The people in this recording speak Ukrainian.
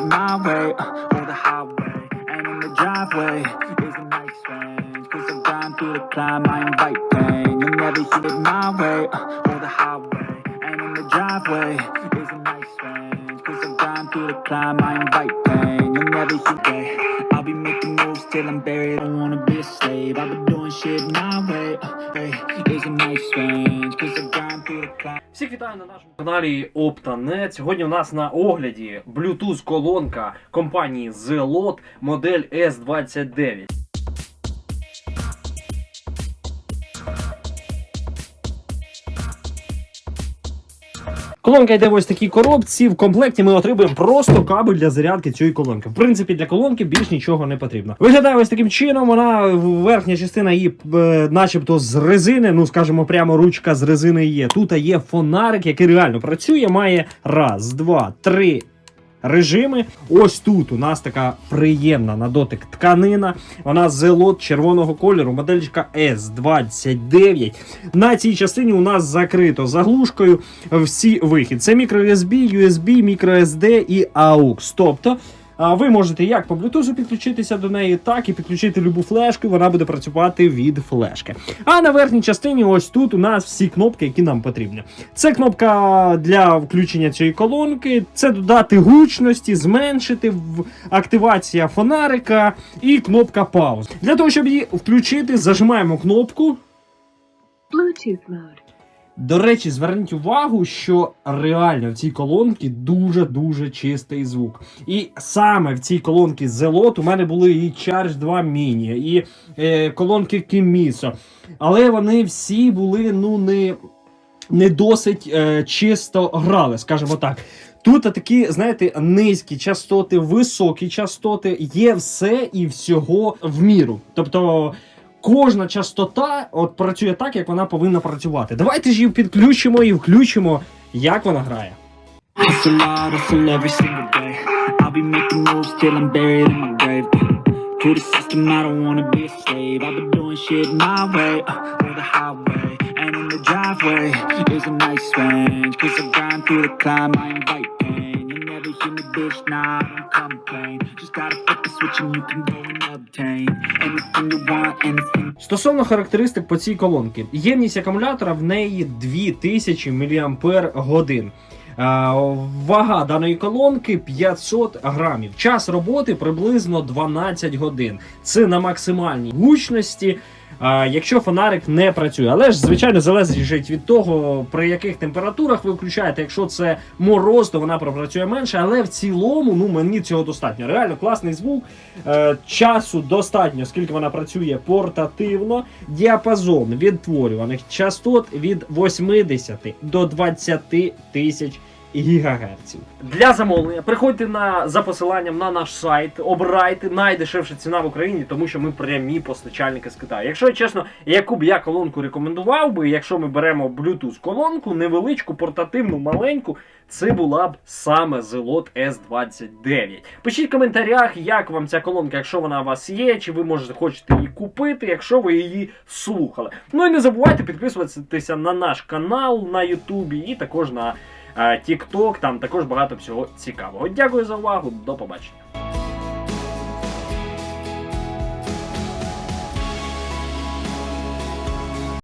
it my way uh, or the highway. And in the driveway is a nice range. Cause I've gone through the climb, I invite pain. You'll never hit it my way uh, or the highway. And in the driveway is a nice range. Cause I've gone through the climb, I invite pain. You'll never hit it. I'll be making moves Uh. Всіх вітаю на нашому каналі Optanet. Сьогодні у нас на огляді Bluetooth колонка компанії Zelot модель S29. Колонка йде в ось такій коробці. В комплекті ми отримуємо просто кабель для зарядки цієї колонки. В принципі, для колонки більш нічого не потрібно. Виглядає ось таким чином. Вона верхня частина її, е, начебто, з резини. Ну скажімо, прямо ручка з резини є. Тут є фонарик, який реально працює. Має раз, два, три. Режими. Ось тут у нас така приємна на дотик тканина. Вона зелот червоного кольору, моделька S29. На цій частині у нас закрито заглушкою всі вихід. Це microUSB, USB, microSD і AUX. Тобто. Ви можете як по Bluetooth підключитися до неї, так і підключити любу флешку, вона буде працювати від флешки. А на верхній частині, ось тут у нас всі кнопки, які нам потрібні. Це кнопка для включення цієї колонки, це додати гучності, зменшити активація фонарика і кнопка пауз. Для того, щоб її включити, зажимаємо кнопку. Bluetooth mode. До речі, зверніть увагу, що реально в цій колонці дуже-дуже чистий звук. І саме в цій колонці Zelot у мене були і Charge 2 Mini, і е, колонки Kimiso. Але вони всі були ну не, не досить е, чисто грали, скажімо так. Тут такі, знаєте, низькі частоти, високі частоти, є все і всього в міру. Тобто кожна частота от працює так, як вона повинна працювати. Давайте ж її підключимо і включимо, як вона грає. Uh. Just gotta flip the switch and you can go Стосовно характеристик по цій колонки, ємність акумулятора в неї 2000 мАч. Вага даної колонки 500 грамів. Час роботи приблизно 12 годин. Це на максимальній гучності. А, Якщо фонарик не працює, але ж звичайно залежить від того, при яких температурах ви включаєте. Якщо це мороз, то вона пропрацює менше. Але в цілому, ну мені цього достатньо. Реально класний звук. Е, часу достатньо, скільки вона працює портативно. Діапазон відтворюваних частот від 80 до 20 тисяч гігагерців. Для замовлення приходьте на за посиланням на наш сайт, обирайте найдешевша ціна в Україні, тому що ми прямі постачальники з Китаю. Якщо чесно, яку б я колонку рекомендував би, якщо ми беремо Bluetooth колонку, невеличку, портативну, маленьку, це була б саме Zelot S29. Пишіть в коментарях, як вам ця колонка, якщо вона у вас є, чи ви можете хочете її купити, якщо ви її слухали. Ну і не забувайте підписуватися на наш канал на Ютубі і також на TikTok, там також багато всього цікавого. Дякую за увагу, до побачення.